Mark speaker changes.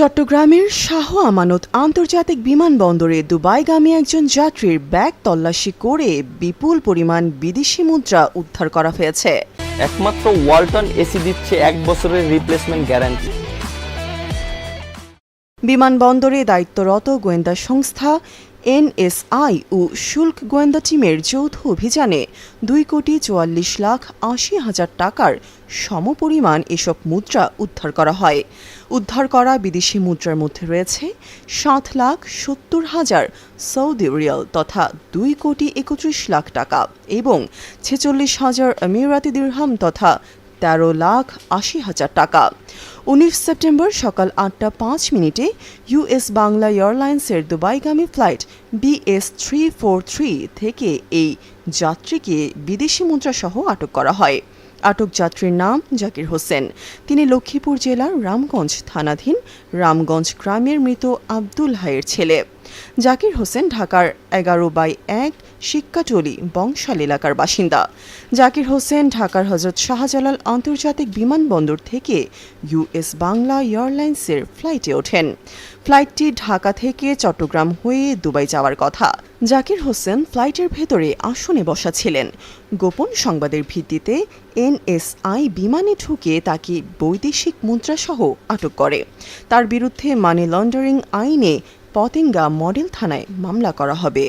Speaker 1: চট্টগ্রামের শাহ আমানত আন্তর্জাতিক বিমানবন্দরে দুবাইগামী একজন যাত্রীর ব্যাগ তল্লাশি করে বিপুল পরিমাণ বিদেশি মুদ্রা উদ্ধার করা হয়েছে।
Speaker 2: একমাত্র ওয়ালটন এসি দিচ্ছে এক বছরের রিপ্লেসমেন্ট গ্যারান্টি
Speaker 1: বিমানবন্দরে দায়িত্বরত গোয়েন্দা সংস্থা এনএসআই ও শুল্ক গোয়েন্দা টিমের যৌথ অভিযানে দুই কোটি চুয়াল্লিশ লাখ আশি হাজার টাকার সমপরিমাণ এসব মুদ্রা উদ্ধার করা হয়। উদ্ধার করা বিদেশি মুদ্রার মধ্যে রয়েছে সাত লাখ সত্তর হাজার সৌদি রিয়াল তথা দুই কোটি একত্রিশ লাখ টাকা এবং ছেচল্লিশ হাজার আমিরাতি দিরহাম তথা তেরো লাখ আশি হাজার টাকা। উনিশ সেপ্টেম্বর সকাল আটটা পাঁচ মিনিটে ইউএস বাংলা এয়ারলাইন্সের দুবাইগামী flight BS three four three থেকে এই যাত্রীকে বিদেশি মুদ্রাসহ আটক করা হয়। আটক যাত্রীর নাম জাকির হোসেন। তিনি লক্ষ্মীপুর জেলার রামগঞ্জ থানাধীন রামগঞ্জ গ্রামের মৃত আব্দুল হাইয়ের ছেলে। জাকির হোসেন, ঢাকার এগারো বাই এক শিক্কাটলি বংশাল এলাকার বাসিন্দা। জাকির হোসেন ঢাকার হজরত শাহজালাল আন্তর্জাতিক বিমানবন্দর থেকে ইউএস বাংলা এয়ারলাইন্সের ফ্লাইটে ওঠেন। ফ্লাইটটি ঢাকা থেকে চট্টগ্রাম হয়ে দুবাই যাওয়ার কথা। জাকির হোসেন ফ্লাইটের ভেতরে আসনে বসা ছিলেন। গোপন সংবাদের ভিত্তিতে এনএসআই বিমানে ঢুকে তাকে বৈদেশিক মুদ্রাসহ আটক করে। তার বিরুদ্ধে মানি লন্ডারিং আইনে পতেঙ্গা মডেল থানায় মামলা করা হবে।